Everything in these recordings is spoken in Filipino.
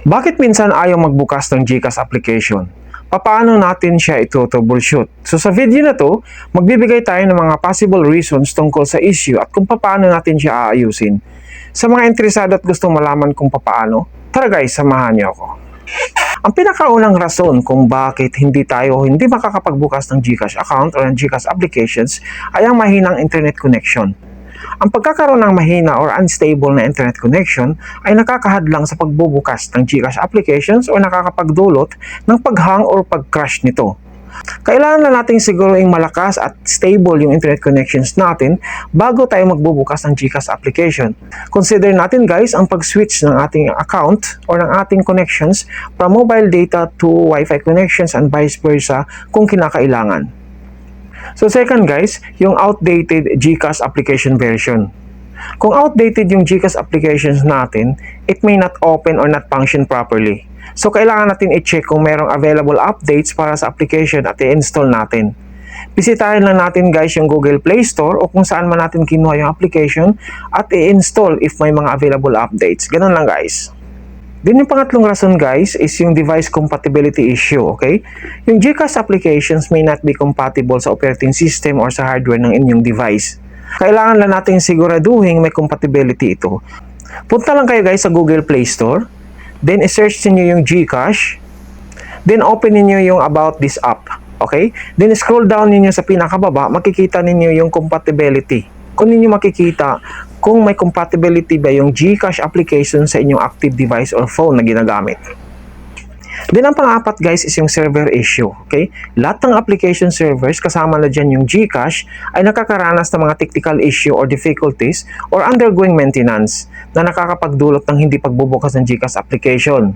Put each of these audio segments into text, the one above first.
Bakit minsan ayaw magbukas ng GCash application? Paano natin siya ito troubleshoot? So sa video na to, magbibigay tayo ng mga possible reasons tungkol sa issue at kung paano natin siya aayusin. Sa mga interesado at gustong malaman kung paano, tara guys, samahan niyo ako. Ang pinakaunang rason kung bakit hindi tayo hindi makakapagbukas ng GCash account or ng GCash applications ay ang mahinang internet connection. Ang pagkakaroon ng mahina or unstable na internet connection ay nakakahadlang sa pagbubukas ng GCash applications o nakakapagdulot ng paghang or pag-crash nito. Kailangan na natin siguruing malakas at stable yung internet connections natin bago tayo magbubukas ng GCash application. Consider natin guys ang pag-switch ng ating account or ng ating connections from mobile data to Wi-Fi connections and vice versa kung kinakailangan. So second guys, yung outdated GCash application version. Kung outdated yung GCash applications natin, it may not open or not function properly. So kailangan natin i-check kung merong available updates para sa application at i-install natin. Bisitahin lang natin guys yung Google Play Store o kung saan man natin kinuha yung application at i-install if may mga available updates. Ganun lang guys. Then yung pangatlong rason guys is yung device compatibility issue, okay? Yung GCash applications may not be compatible sa operating system or sa hardware ng inyong device. Kailangan lang natin siguraduhin may compatibility ito. Punta lang kayo guys sa Google Play Store, then i-search niyo yung GCash, then open niyo yung about this app, okay? Then scroll down niyo sa pinakababa, makikita ninyo yung compatibility. Kung ninyo makikita kung may compatibility ba yung GCash application sa inyong active device or phone na ginagamit. Then ang pang-apat guys is yung server issue. Okay? Lahat ng application servers kasama na dyan yung GCash ay nakakaranas ng mga technical issue or difficulties or undergoing maintenance na nakakapagdulot ng hindi pagbubukas ng GCash application.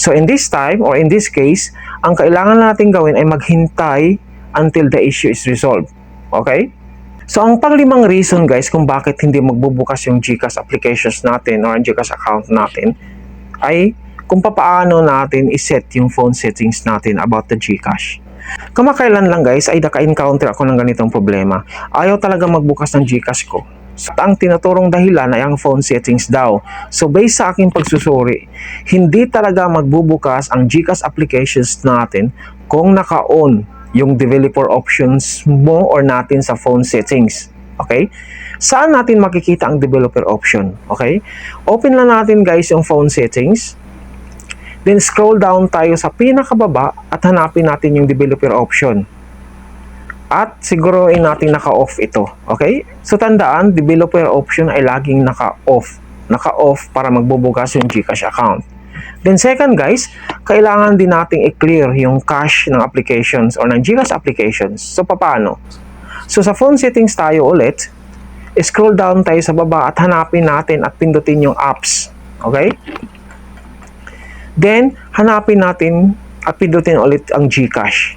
So in this time or in this case, ang kailangan natin gawin ay maghintay until the issue is resolved. Okay? So, ang panglimang reason guys kung bakit hindi magbubukas yung GCash applications natin or ang GCash account natin ay kung papaano natin iset yung phone settings natin about the GCash. Kamakailan lang guys ay naka-encounter ako ng ganitong problema. Ayaw talaga magbukas ng GCash ko. So, ang tinuturong dahilan ay ang phone settings daw. So, based sa aking pagsusuri, hindi talaga magbubukas ang GCash applications natin kung naka-on yung developer options mo or natin sa phone settings. Okay? Saan natin makikita ang developer option? Okay? Open lang natin guys yung phone settings. Then scroll down tayo sa pinakababa at hanapin natin yung developer option. At siguruin natin naka-off ito. Okay? So tandaan, developer option ay laging naka-off. Naka-off para magbubukas yung GCash account. Then second guys, kailangan din nating i-clear yung cache ng applications or ng GCash applications. So paano? So sa phone settings tayo ulit, scroll down tayo sa baba at hanapin natin at pindutin yung apps. Okay? Then, hanapin natin at pindutin ulit ang GCash.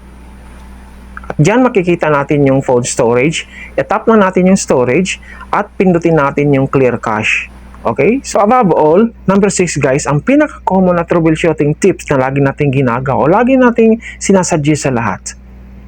At dyan makikita natin yung phone storage. I-tap lang natin yung storage at pindutin natin yung clear cache. Okay? So above all, number 6 guys, ang pinaka-common na troubleshooting tips na lagi nating ginagawa o lagi nating sinasuggest sa lahat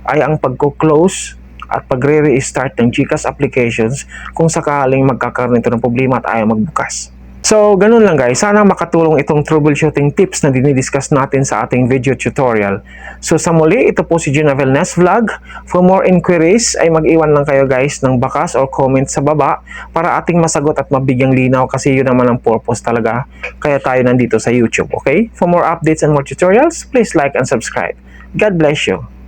ay ang pagko-close at pagre-restart ng GCash applications kung sakaling magkakaroon ito ng problema at ayaw magbukas. So, ganun lang guys. Sana makatulong itong troubleshooting tips na dinidiscuss natin sa ating video tutorial. So, sa muli, ito po si Gina Velnes Vlog. For more inquiries, ay mag-iwan lang kayo guys ng bakas or comment sa baba para ating masagot at mabigyang linaw kasi yun naman ang purpose talaga. Kaya tayo nandito sa YouTube, okay? For more updates and more tutorials, please like and subscribe. God bless you.